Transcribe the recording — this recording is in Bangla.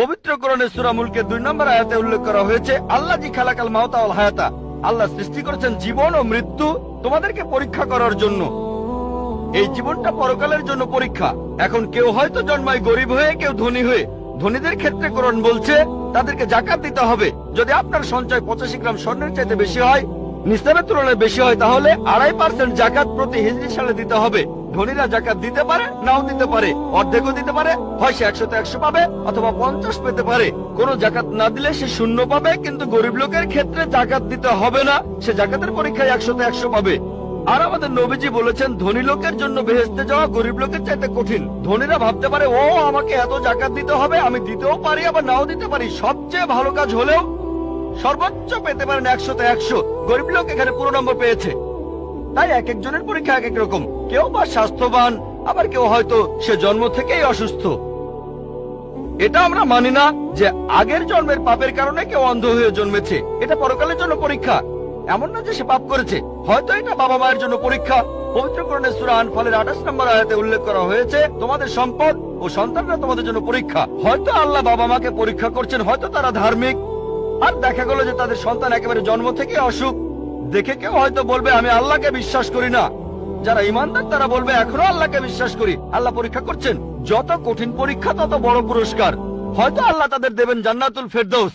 পবিত্র করণে সুরা মুলকে দুই নম্বর আয়াতে উল্লেখ করা হয়েছে আল্লাহ জি খালাকাল ওয়াল হায়াতা। আল্লাহ সৃষ্টি করেছেন জীবন ও মৃত্যু তোমাদেরকে পরীক্ষা করার জন্য। এই জীবনটা পরকালের জন্য পরীক্ষা। এখন কেউ হয়তো জন্মায় গরিব হয়ে, কেউ ধনী হয়ে। ধনীদের ক্ষেত্রে করণ বলছে, তাদেরকে জাকাত দিতে হবে। যদি আপনার সঞ্চয় পঁচাশি গ্রাম স্বর্ণের চাইতে বেশি হয় নিস্তারের তুলনায় বেশি হয়, তাহলে আড়াই পার্সেন্ট জাকাত প্রতি হিজড়ি সালে দিতে হবে। ধনীরা জাকাত দিতে পারে, নাও দিতে পারে। অর্ধেকও দিতে পারে হয় একশোতে একশো পাবে অথবা পঞ্চাশ পেতে পারে। কোনো জাকাত না দিলে সে শূন্য পাবে, কিন্তু গরিব লোকের ক্ষেত্রে জাকাত দিতে হবে না, সে জাকাতের পরীক্ষায় একশোতে একশো পাবে। আর আমাদের নবীজি বলেছেন, ধনী লোকের জন্য বেহেস্তে যাওয়া গরিব লোকের চাইতে কঠিন। ধনীরা ভাবতে পারে, ও, আমাকে এত জাকাত দিতে হবে, আমি দিতেও পারি, আবার নাও দিতে পারি। সবচেয়ে ভালো কাজ হলেও সর্বোচ্চ পেতে পারেন একশোতে একশো। গরিব লোক এখানে পুরো নম্বর পেয়েছে। তাই এক একজনের পরীক্ষা এক এক রকম। কেউ বা স্বাস্থ্যবান, আবার কেউ হয়তো সে জন্ম থেকেই অসুস্থ। এটা আমরা মানি না যে আগের জন্মের পাপের কারণে কেউ অন্ধ হয়ে জন্মেছে। এটা পরকালের জন্য পরীক্ষা। এমন না যে সে পাপ করেছে। হয়তো এটা বাবা মায়ের জন্য পরীক্ষা। পবিত্র করণের সুরা আনফলের আঠাশ নম্বর আয়াতে উল্লেখ করা হয়েছে, তোমাদের সম্পদ ও সন্তানরা তোমাদের জন্য পরীক্ষা। হয়তো আল্লাহ বাবা মাকে পরীক্ষা করছেন, হয়তো তারা ধার্মিক। আর দেখা গেল যে তাদের সন্তান একেবারে জন্ম থেকে অসুখ। দেখে কেউ হয়তো বলবে, আমি আল্লাহকে বিশ্বাস করি না। যারা ইমানদার তারা বলবে, এখনও আল্লাহকে বিশ্বাস করি। আল্লাহ পরীক্ষা করছেন, যত কঠিন পরীক্ষা, তত বড় পুরস্কার। হয়তো আল্লাহ তাদের দেবেন জান্নাতুল ফেরদৌস।